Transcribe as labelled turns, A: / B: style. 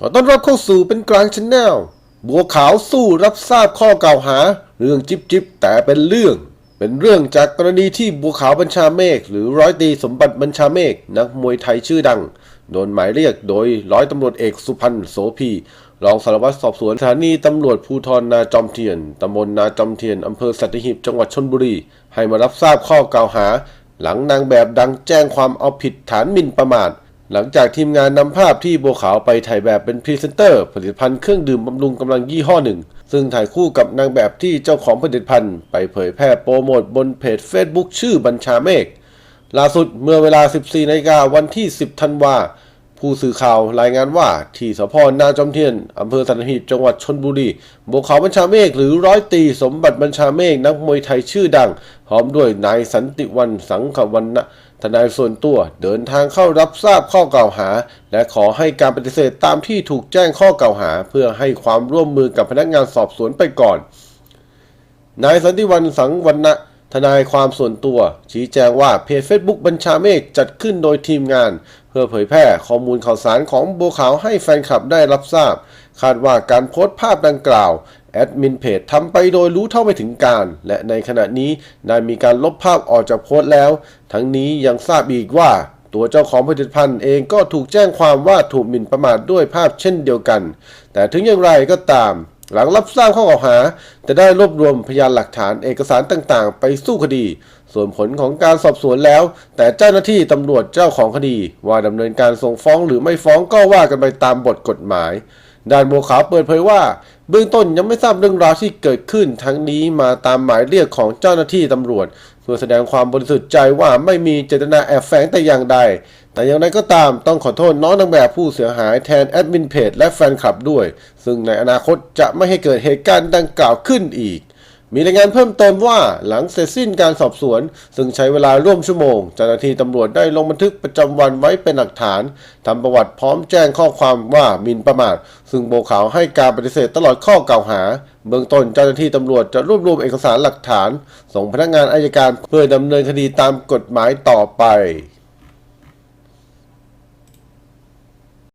A: ขอต้อนรับเข้าสู่เป็นกลางชแนลบัวขาวสู้รับทราบข้อกล่าวหา เรื่องจิบจิบแต่เป็นเรื่อง เป็นเรื่องจากกรณีที่บัวขาวบัญชาเมฆหรือร้อยตีสมบัติบัญชาเมฆนักมวยไทยชื่อดัง โดนหมายเรียกโดยร้อยตำรวจเอกสุพันธ์โสพีรองสารวัตรสอบสวนสถานีตำรวจภูธรนาจอมเทียนตำบลนาจอมเทียนอำเภอสัตหีบจังหวัดชนบุรี ให้มารับทราบข้อกล่าวหา หลังนางแบบดังแจ้งความเอาผิดฐานหมิ่นประมาท หลังจากทีมงานนำภาพที่บัวขาวไปถ่ายแบบเป็นพรีเซนเตอร์ ผลิตภัณฑ์เครื่องดื่มบำรุงกำลังยี่ห้อหนึ่ง ซึ่งถ่ายคู่กับนางแบบที่เจ้าของผลิตภัณฑ์ ไปเผยแพร่โปรโมทบนเพจ Facebook ชื่อบัญชาเมฆล่าสุดเมื่อเวลา 14นาฬิกาวันที่ 10 ธันวา ผู้สื่อข่าวรายงานว่า ที่สพนาจอมเทียนอำเภอสัตหีบจังหวัดชนบุรีบัวขาวบัญชาเมฆหรือร้อยตีสมบัติบัญชาเมฆนักมวยไทยชื่อดัง พร้อมด้วยนายสันติวันสังขวันนะทนายส่วนตัวเดินทางเข้ารับทราบข้อกล่าวหา และขอให้การปฏิเสธตามที่ถูกแจ้งข้อกล่าวหา เพื่อให้ความร่วมมือกับพนักงานสอบสวนไปก่อน นายสันติวันสังวันนะทนายความส่วนตัว ชี้แจงว่าเพจ Facebook บัญชาเมฆจัดขึ้นโดยทีมงาน พื่อเผยแพร่ข้อมูลข่าวสารของบัวขาวให้แฟนคลับได้รับทราบ คาดว่าการโพสต์ภาพดังกล่าวแอดมินเพจทำไปโดยรู้เท่าไม่ถึงการ และในขณะนี้ได้มีการลบภาพออกจากโพสต์แล้ว ทั้งนี้ยังทราบอีกว่า ตัวเจ้าของผลิตภัณฑ์เองก็ถูกแจ้งความว่าถูกหมิ่นประมาทด้วยภาพเช่นเดียวกัน แต่ถึงอย่างไรก็ตาม หลังรับทราบข้อกล่าวหา จะได้รวบรวมพยานหลักฐานเอกสารต่างๆ ไปสู้คดี ส่วนผลของการสอบสวนแล้ว แต่เจ้าหน้าที่ตำรวจเจ้าของคดี ว่าดำเนินการส่งฟ้องหรือไม่ฟ้องก็ว่ากันไปตามบทกฎหมาย ด้านบัวขาวเปิดเผยว่า เบื้องต้นยังไม่ทราบเรื่องราวที่เกิดขึ้นทั้งนี้มาตามหมายเรียกของเจ้าหน้าที่ตำรวจ เพื่อแสดงความบริสุทธิ์ใจว่าไม่มีเจตนาแอบแฝงแต่อย่างใด แต่อย่างไรก็ตามต้องขอโทษน้องนางแบบผู้เสียหายแทนแอดมินเพจและแฟนคลับด้วย ซึ่งในอนาคตจะไม่ให้เกิดเหตุการณ์ดังกล่าวขึ้นอีก มีรายงานเพิ่มเติมว่าหลังเสร็จสิ้นการสอบสวน ซึ่งใช้เวลาร่วมชั่วโมงเจ้าหน้าที่ตำรวจได้ลงบันทึกประจำวันไว้เป็นหลักฐานทำประวัติพร้อมแจ้งข้อความว่ามินประมาท ซึ่งโบขาวให้การปฏิเสธตลอดข้อกล่าวหา เบื้องต้นเจ้าหน้าที่ตำรวจจะรวบรวมเอกสารหลักฐาน ส่งพนักงานอายการเพื่อดำเนินคดีตามกฎหมายต่อไป